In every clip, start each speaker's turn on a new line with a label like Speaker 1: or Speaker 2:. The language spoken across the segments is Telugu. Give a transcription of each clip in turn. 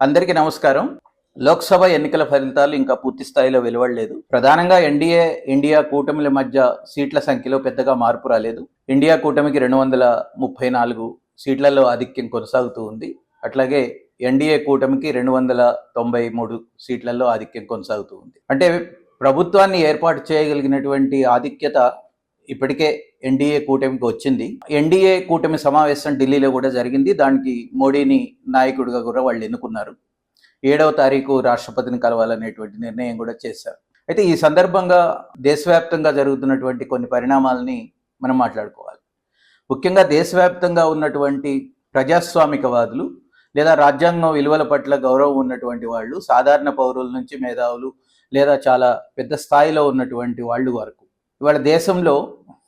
Speaker 1: అందరికీ నమస్కారం. లోక్సభ ఎన్నికల ఫలితాలు ఇంకా పూర్తి స్థాయిలో వెలువడలేదు. ప్రధానంగా ఎన్డీఏ ఇండియా కూటమిల మధ్య సీట్ల సంఖ్యలో పెద్దగా మార్పు రాలేదు. ఇండియా కూటమికి రెండు వందల ముప్పై నాలుగు సీట్లలో ఆధిక్యం కొనసాగుతూ ఉంది. అట్లాగే ఎన్డీఏ కూటమికి రెండు వందల తొంభై మూడు సీట్లలో ఆధిక్యం కొనసాగుతూ ఉంది. అంటే ప్రభుత్వాన్ని ఏర్పాటు చేయగలిగినటువంటి ఆధిక్యత ఇప్పటికే ఎన్డీఏ కూటమికి వచ్చింది. ఎన్డీఏ కూటమి సమావేశం ఢిల్లీలో కూడా జరిగింది. దానికి మోడీని నాయకుడిగా కూడా వాళ్ళు ఎన్నుకున్నారు. ఏడవ తారీఖు రాష్ట్రపతిని కలవాలనేటువంటి నిర్ణయం కూడా చేశారు. అయితే ఈ సందర్భంగా దేశవ్యాప్తంగా జరుగుతున్నటువంటి కొన్ని పరిణామాలని మనం మాట్లాడుకోవాలి. ముఖ్యంగా దేశవ్యాప్తంగా ఉన్నటువంటి ప్రజాస్వామికవాదులు లేదా రాజ్యాంగం విలువల పట్ల గౌరవం ఉన్నటువంటి వాళ్ళు సాధారణ పౌరుల నుంచి మేధావులు లేదా చాలా పెద్ద స్థాయిలో ఉన్నటువంటి వాళ్ళు వరకు ఇవాళ దేశంలో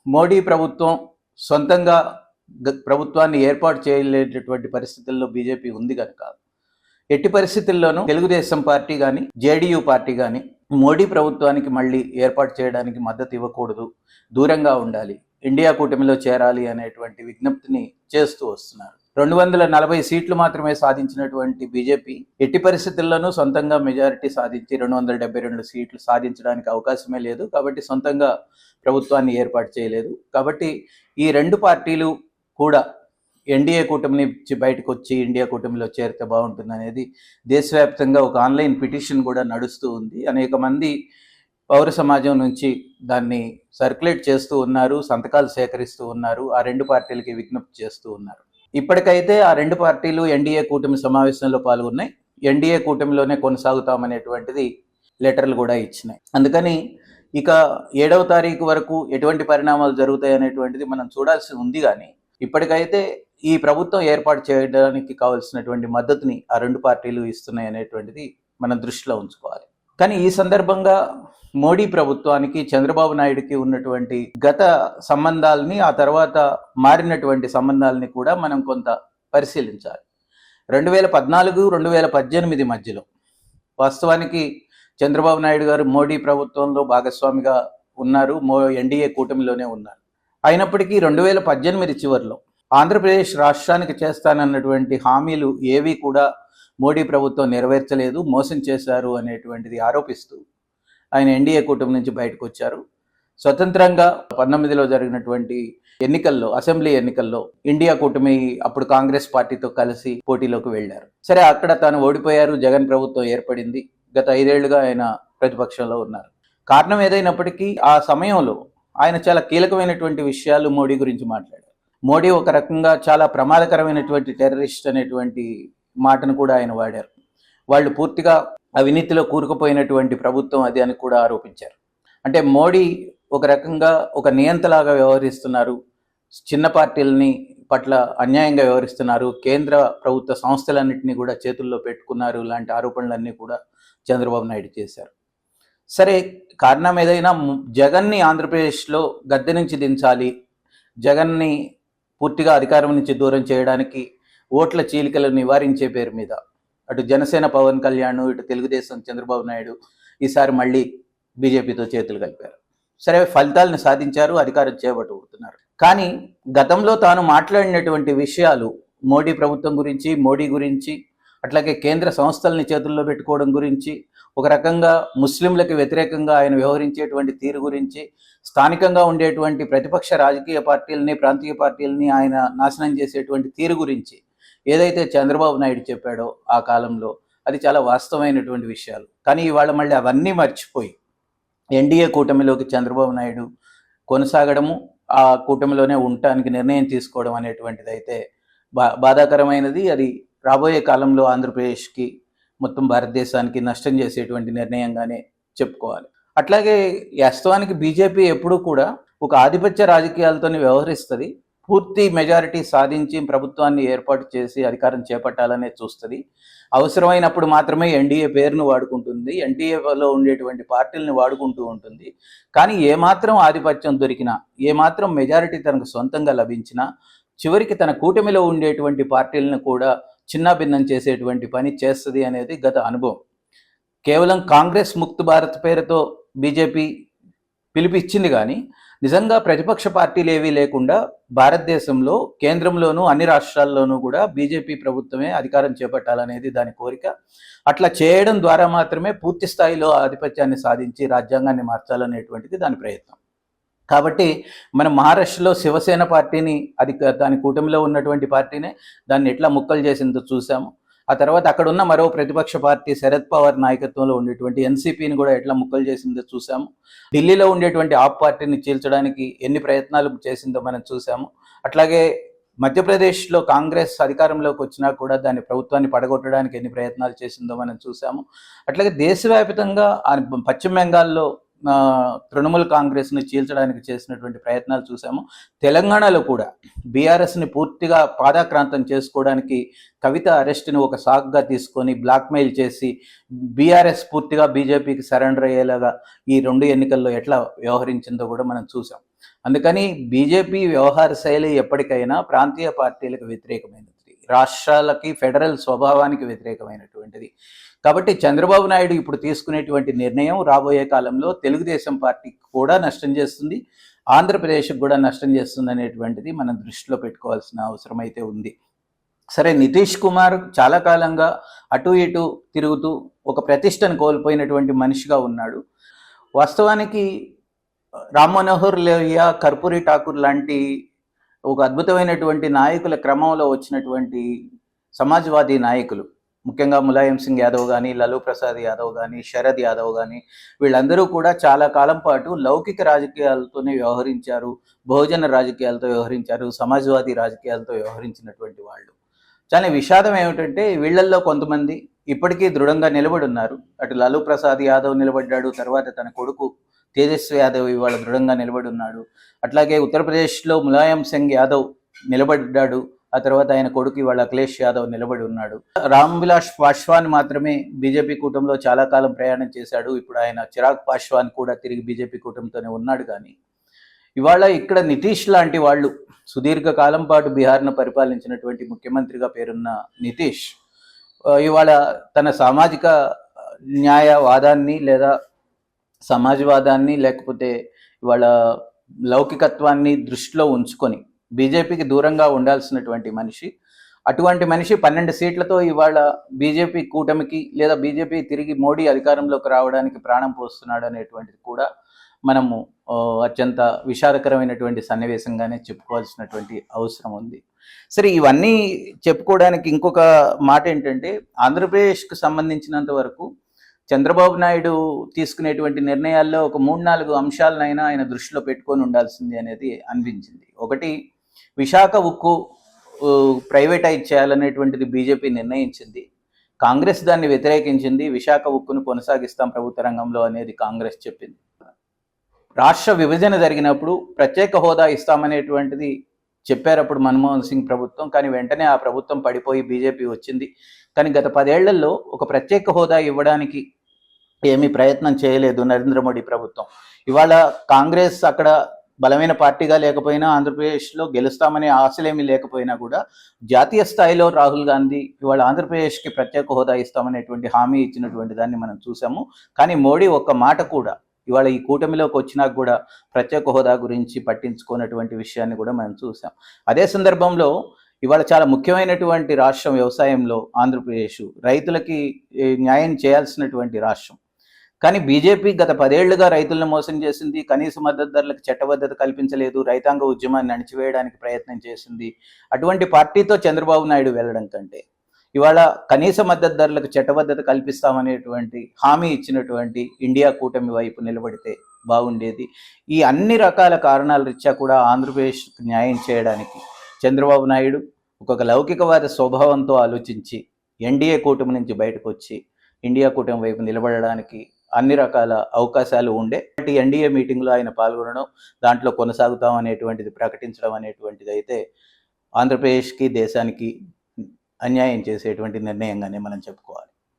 Speaker 1: మోడీ ప్రభుత్వం సొంతంగా గ- ప్రభుత్వాన్ని ఏర్పాటు చేయలేటటువంటి పరిస్థితుల్లో బీజేపీ ఉంది కనుక ఎట్టి పరిస్థితుల్లోనూ తెలుగుదేశం పార్టీ కానీ జేడీయూ పార్టీ కానీ మోడీ ప్రభుత్వానికి మళ్ళీ ఏర్పాటు చేయడానికి మద్దతు ఇవ్వకూడదు. దూరంగా ఉండాలి. ఇండియా కూటమిలో చేరాలి అనేటువంటి విజ్ఞప్తిని చేస్తూ వస్తున్నారు. రెండు వందల నలభై సీట్లు మాత్రమే సాధించినటువంటి బీజేపీ ఎట్టి పరిస్థితుల్లోనూ సొంతంగా మెజారిటీ సాధించి రెండు వందల డెబ్బై రెండు సీట్లు సాధించడానికి అవకాశమే లేదు. కాబట్టి సొంతంగా ప్రభుత్వాన్ని ఏర్పాటు చేయలేదు. కాబట్టి ఈ రెండు పార్టీలు కూడా ఎన్డీఏ కూటమి నుంచి బయటకు వచ్చి ఇండియా కూటమిలో చేరితే బాగుంటుంది అనేది దేశవ్యాప్తంగా ఒక ఆన్లైన్ పిటిషన్ కూడా నడుస్తూ ఉంది. అనేక మంది పౌర సమాజం నుంచి దాన్ని సర్క్యులేట్ చేస్తూ ఉన్నారు సంతకాలు సేకరిస్తూ ఉన్నారు. ఆ రెండు పార్టీలకి విజ్ఞప్తి చేస్తూ ఉన్నారు. ఇప్పటికైతే ఆ రెండు పార్టీలు ఎన్డీఏ కూటమి సమావేశంలో పాల్గొన్నాయి. ఎన్డీఏ కూటమిలోనే కొనసాగుతామనేటువంటిది లెటర్లు కూడా ఇచ్చినాయి. అందుకని ఇక ఏడవ తారీఖు వరకు ఎటువంటి పరిణామాలు జరుగుతాయి అనేటువంటిది మనం చూడాల్సి ఉంది కానీ ఇప్పటికైతే ఈ ప్రభుత్వం ఏర్పాటు చేయడానికి కావాల్సినటువంటి మద్దతుని ఆ రెండు పార్టీలు ఇస్తున్నాయి అనేటువంటిది మనం దృష్టిలో ఉంచుకోవాలి. కానీ ఈ సందర్భంగా మోడీ ప్రభుత్వానికి చంద్రబాబు నాయుడుకి ఉన్నటువంటి గత సంబంధాలని ఆ తర్వాత మారినటువంటి సంబంధాలని కూడా మనం కొంత పరిశీలించాలి. రెండు వేల పద్నాలుగు రెండు వేల పద్దెనిమిది మధ్యలో వాస్తవానికి చంద్రబాబు నాయుడు గారు మోడీ ప్రభుత్వంలో భాగస్వామిగా ఉన్నారు. మో ఎన్డీఏ కూటమిలోనే ఉన్నారు. అయినప్పటికీ రెండు వేల పద్దెనిమిది చివరిలో ఆంధ్రప్రదేశ్ రాష్ట్రానికి చేస్తానన్నటువంటి హామీలు ఏవి కూడా మోడీ ప్రభుత్వం నెరవేర్చలేదు మోసం చేశారు అనేటువంటిది ఆరోపిస్తూ ఆయన ఎన్డీఏ కూటమి నుంచి బయటకు వచ్చారు. స్వతంత్రంగా పంతొమ్మిదిలో జరిగినటువంటి ఎన్నికల్లో అసెంబ్లీ ఎన్నికల్లో ఇండియా కూటమి అప్పుడు కాంగ్రెస్ పార్టీతో కలిసి పోటీలోకి వెళ్ళారు. సరే అక్కడ తాను ఓడిపోయారు. జగన్ ప్రభుత్వం ఏర్పడింది. గత ఐదేళ్ళుగా ఆయన ప్రతిపక్షంలో ఉన్నారు. కారణం ఏదైనప్పటికీ ఆ సమయంలో ఆయన చాలా కీలకమైనటువంటి విషయాలు మోడీ గురించి మాట్లాడారు. మోడీ ఒక రకంగా చాలా ప్రమాదకరమైనటువంటి టెర్రరిస్ట్ అనేటువంటి మాటను కూడా ఆయన వాడారు. వాళ్ళు పూర్తిగా అవినీతిలో కూరుకుపోయినటువంటి ప్రభుత్వం అది అని కూడా ఆరోపించారు. అంటే మోడీ ఒక రకంగా ఒక నియంతలాగా వ్యవహరిస్తున్నారు. చిన్న పార్టీలని పట్ల అన్యాయంగా వ్యవహరిస్తున్నారు. కేంద్ర ప్రభుత్వ సంస్థలన్నింటినీ కూడా చేతుల్లో పెట్టుకున్నారు. లాంటి ఆరోపణలన్నీ కూడా చంద్రబాబు నాయుడు చేశారు. సరే కారణం ఏదైనా జగన్ని ఆంధ్రప్రదేశ్లో గద్దె నుంచి దించాలి. జగన్ని పూర్తిగా అధికారం నుంచి దూరం చేయడానికి ఓట్ల చీలికలు నివారించే పేరు మీద. అటు జనసేన పవన్ కళ్యాణ్ ఇటు తెలుగుదేశం చంద్రబాబు నాయుడు ఈసారి మళ్ళీ బీజేపీతో చేతులు కలిపారు. సరే ఫలితాలను సాధించారు అధికారం చేపట్టబోతున్నారు కానీ గతంలో తాను మాట్లాడినటువంటి విషయాలు మోడీ ప్రభుత్వం గురించి మోడీ గురించి అట్లాగే కేంద్ర సంస్థలని చేతుల్లో పెట్టుకోవడం గురించి ఒక రకంగా ముస్లింలకు వ్యతిరేకంగా ఆయన వ్యవహరించేటువంటి తీరు గురించి స్థానికంగా ఉండేటువంటి ప్రతిపక్ష రాజకీయ పార్టీలని ప్రాంతీయ పార్టీలని ఆయన నాశనం చేసేటువంటి తీరు గురించి ఏదైతే చంద్రబాబు నాయుడు చెప్పాడో ఆ కాలంలో అది చాలా వాస్తవమైనటువంటి విషయాలు. కానీ ఇవాళ మళ్ళీ అవన్నీ మర్చిపోయి ఎన్డీఏ కూటమిలోకి చంద్రబాబు నాయుడు కొనసాగడము ఆ కూటమిలోనే ఉండటానికి నిర్ణయం తీసుకోవడం అనేటువంటిది అయితే బా బాధాకరమైనది. అది రాబోయే కాలంలో ఆంధ్రప్రదేశ్కి మొత్తం భారతదేశానికి నష్టం చేసేటువంటి నిర్ణయంగానే చెప్పుకోవాలి. అట్లాగే వాస్తవానికి బీజేపీ ఎప్పుడూ కూడా ఒక ఆధిపత్య రాజకీయాలతోనే వ్యవహరిస్తుంది. పూర్తి మెజారిటీ సాధించి ప్రభుత్వాన్ని ఏర్పాటు చేసి అధికారం చేపట్టాలనే చూస్తుంది. అవసరమైనప్పుడు మాత్రమే ఎన్డీఏ పేరును వాడుకుంటుంది. ఎన్డీఏలో ఉండేటువంటి పార్టీలను వాడుకుంటూ ఉంటుంది. కానీ ఏమాత్రం ఆధిపత్యం దొరికినా ఏమాత్రం మెజారిటీ తనకు సొంతంగా లభించినా చివరికి తన కూటమిలో ఉండేటువంటి పార్టీలను కూడా చిన్నాభిన్నం చేసేటువంటి పని చేస్తుంది అనేది గత అనుభవం. కేవలం కాంగ్రెస్ ముక్త్ భారత్ పేరుతో బీజేపీ పిలిపిచ్చింది కానీ నిజంగా ప్రతిపక్ష పార్టీలు ఏవీ లేకుండా భారతదేశంలో కేంద్రంలోనూ అన్ని రాష్ట్రాల్లోనూ కూడా బీజేపీ ప్రభుత్వమే అధికారం చేపట్టాలనేది దాని కోరిక. అట్లా చేయడం ద్వారా మాత్రమే పూర్తి స్థాయిలో ఆధిపత్యాన్ని సాధించి రాజ్యాంగాన్ని మార్చాలనేటువంటిది దాని ప్రయత్నం. కాబట్టి మన మహారాష్ట్రలో శివసేన పార్టీని అది దాని కూటమిలో ఉన్నటువంటి పార్టీనే దాన్ని ఎట్లా ముక్కలు చేసిందో చూసాము. ఆ తర్వాత అక్కడ ఉన్న మరో ప్రతిపక్ష పార్టీ శరద్ పవార్ నాయకత్వంలో ఉండేటువంటి ఎన్సీపీని కూడా ఎట్లా ముక్కలు చేసిందో చూసాము. ఢిల్లీలో ఉండేటువంటి ఆప్ పార్టీని చీల్చడానికి ఎన్ని ప్రయత్నాలు చేసిందో మనం చూసాము. అట్లాగే మధ్యప్రదేశ్లో కాంగ్రెస్ అధికారంలోకి వచ్చినా కూడా దాని ప్రభుత్వాన్ని పడగొట్టడానికి ఎన్ని ప్రయత్నాలు చేసిందో మనం చూసాము. అట్లాగే దేశవ్యాప్తంగా పశ్చిమ బెంగాల్లో తృణమూల్ కాంగ్రెస్ని చీల్చడానికి చేసినటువంటి ప్రయత్నాలు చూసాము తెలంగాణలో కూడా బీఆర్ఎస్ని పూర్తిగా పాదాక్రాంతం చేసుకోవడానికి కవిత అరెస్ట్ని ఒక సాగ్గా తీసుకొని బ్లాక్మెయిల్ చేసి బీఆర్ఎస్ పూర్తిగా బీజేపీకి సరెండర్ అయ్యేలాగా ఈ రెండు ఎన్నికల్లో ఎట్లా వ్యవహరించిందో కూడా మనం చూసాం అందుకని బీజేపీ వ్యవహార శైలి ఎప్పటికైనా ప్రాంతీయ పార్టీలకు వ్యతిరేకమైనది. రాష్ట్రాలకి ఫెడరల్ స్వభావానికి వ్యతిరేకమైనటువంటిది. కాబట్టి చంద్రబాబు నాయుడు ఇప్పుడు తీసుకునేటువంటి నిర్ణయం రాబోయే కాలంలో తెలుగుదేశం పార్టీకి కూడా నష్టం చేస్తుంది ఆంధ్రప్రదేశ్కి కూడా నష్టం చేస్తుంది అనేటువంటిది మనం దృష్టిలో పెట్టుకోవాల్సిన అవసరం అయితే ఉంది. సరే నితీష్ కుమార్ చాలా కాలంగా అటు ఇటు తిరుగుతూ ఒక ప్రతిష్టను కోల్పోయినటువంటి మనిషిగా ఉన్నాడు. వాస్తవానికి రామ్ మనోహర్ లోహియా కర్పూరి ఠాకూర్ లాంటి ఒక అద్భుతమైనటువంటి నాయకుల క్రమంలో వచ్చినటువంటి సమాజ్వాదీ నాయకులు. ముఖ్యంగా ములాయం సింగ్ యాదవ్ కానీ లలూ ప్రసాద్ యాదవ్ కానీ శరద్ యాదవ్ కానీ వీళ్ళందరూ కూడా చాలా కాలం పాటు లౌకిక రాజకీయాలతోనే వ్యవహరించారు బహుజన రాజకీయాలతో వ్యవహరించారు సమాజ్వాదీ రాజకీయాలతో వ్యవహరించినటువంటి వాళ్ళు. చాలా విషాదం ఏమిటంటే వీళ్ళల్లో కొంతమంది ఇప్పటికీ దృఢంగా నిలబడి ఉన్నారు. అటు లాలూ ప్రసాద్ యాదవ్ నిలబడ్డాడు తర్వాత తన కొడుకు తేజస్వి యాదవ్ ఇవాళ దృఢంగా నిలబడి ఉన్నాడు. అట్లాగే ఉత్తరప్రదేశ్లో ములాయం సింగ్ యాదవ్ నిలబడ్డాడు. ఆ తర్వాత ఆయన కొడుకు ఇవాళ అఖిలేష్ యాదవ్ నిలబడి ఉన్నాడు. రామ్ విలాస్ పాశ్వాన్ మాత్రమే బీజేపీ కూటమిలో చాలా కాలం ప్రయాణం చేశాడు. ఇప్పుడు ఆయన చిరాగ్ పాశ్వాన్ కూడా తిరిగి బీజేపీ కూటమితోనే ఉన్నాడు కానీ. ఇవాళ ఇక్కడ నితీష్ లాంటి వాళ్ళు సుదీర్ఘ కాలం పాటు బీహార్ను పరిపాలించినటువంటి ముఖ్యమంత్రిగా పేరున్న నితీష్ ఇవాళ తన సామాజిక న్యాయవాదాన్ని లేదా సమాజవాదాన్ని లేకపోతే ఇవాళ లౌకికత్వాన్ని దృష్టిలో ఉంచుకొని బీజేపీకి దూరంగా ఉండాల్సినటువంటి మనిషి అటువంటి మనిషి పన్నెండు సీట్లతో ఇవాళ బీజేపీ కూటమికి లేదా బీజేపీ తిరిగి మోడీ అధికారంలోకి రావడానికి ప్రాణం పోస్తున్నాడు అనేటువంటిది కూడా మనము అత్యంత విషాదకరమైనటువంటి సన్నివేశంగానే చెప్పుకోవాల్సినటువంటి అవసరం ఉంది. సరే ఇవన్నీ చెప్పుకోవడానికి ఇంకొక మాట ఏంటంటే ఆంధ్రప్రదేశ్కు సంబంధించినంత వరకు చంద్రబాబు నాయుడు తీసుకునేటువంటి నిర్ణయాల్లో ఒక మూడు నాలుగు అంశాలనైనా ఆయన దృష్టిలో పెట్టుకొని ఉండాల్సింది అనేది అనిపించింది. ఒకటి విశాఖ ఉక్కు ప్రైవేటైజ్ చేయాలనేటువంటిది బీజేపీ నిర్ణయించింది. కాంగ్రెస్ దాన్ని వ్యతిరేకించింది. విశాఖ ఉక్కును కొనసాగిస్తాం ప్రభుత్వ రంగంలో అనేది కాంగ్రెస్ చెప్పింది. రాష్ట్ర విభజన జరిగినప్పుడు ప్రత్యేక హోదా ఇస్తామనేటువంటిది చెప్పారు అప్పుడు మన్మోహన్ సింగ్ ప్రభుత్వం. కానీ వెంటనే ఆ ప్రభుత్వం పడిపోయి బీజేపీ వచ్చింది. కానీ గత పదేళ్ళలో ఒక ప్రత్యేక హోదా ఇవ్వడానికి ఏమీ ప్రయత్నం చేయలేదు నరేంద్ర మోడీ ప్రభుత్వం. ఇవాళ కాంగ్రెస్ అక్కడ బలమైన పార్టీగా లేకపోయినా ఆంధ్రప్రదేశ్లో గెలుస్తామనే ఆశలేమీ లేకపోయినా కూడా జాతీయ స్థాయిలో రాహుల్ గాంధీ ఇవాళ ఆంధ్రప్రదేశ్కి ప్రత్యేక హోదా ఇస్తామనేటువంటి హామీ ఇచ్చినటువంటి దాన్ని మనం చూసాము. కానీ మోడీ ఒక్క మాట కూడా ఇవాళ ఈ కూటమిలోకి వచ్చినా కూడా ప్రత్యేక హోదా గురించి పట్టించుకున్నటువంటి విషయాన్ని కూడా మనం చూసాం. అదే సందర్భంలో ఇవాళ చాలా ముఖ్యమైనటువంటి రాష్ట్రం వ్యవసాయంలో ఆంధ్రప్రదేశ్. రైతులకి న్యాయం చేయాల్సినటువంటి రాష్ట్రం. కానీ బీజేపీ గత పదేళ్ళుగా రైతులను మోసం చేసింది కనీస మద్దతు ధరలకు చట్టబద్ధత కల్పించలేదు రైతాంగ ఉద్యమాన్ని అణిచివేయడానికి ప్రయత్నం చేసింది. అటువంటి పార్టీతో చంద్రబాబు నాయుడు వెళ్ళడం కంటే ఇవాళ కనీస మద్దతు ధరలకు చట్టబద్ధత కల్పిస్తామనేటువంటి హామీ ఇచ్చినటువంటి ఇండియా కూటమి వైపు నిలబడితే బాగుండేది. ఈ అన్ని రకాల కారణాల రీత్యా కూడా ఆంధ్రప్రదేశ్కి న్యాయం చేయడానికి చంద్రబాబు నాయుడు ఒక లౌకికవాద స్వభావంతో ఆలోచించి ఎన్డీఏ కూటమి నుంచి బయటకు వచ్చి ఇండియా కూటమి వైపు నిలబడడానికి అన్ని రకాల అవకాశాలు ఉండే. ఈ ఎన్డీఏ మీటింగ్లో ఆయన పాల్గొనడం దాంట్లో కొనసాగుతాం అనేటువంటిది ప్రకటించడం అనేటువంటిది అయితే ఆంధ్రప్రదేశ్కి దేశానికి అన్యాయం చేసేటువంటి నిర్ణయంగానే మనం చెప్పుకోవాలి.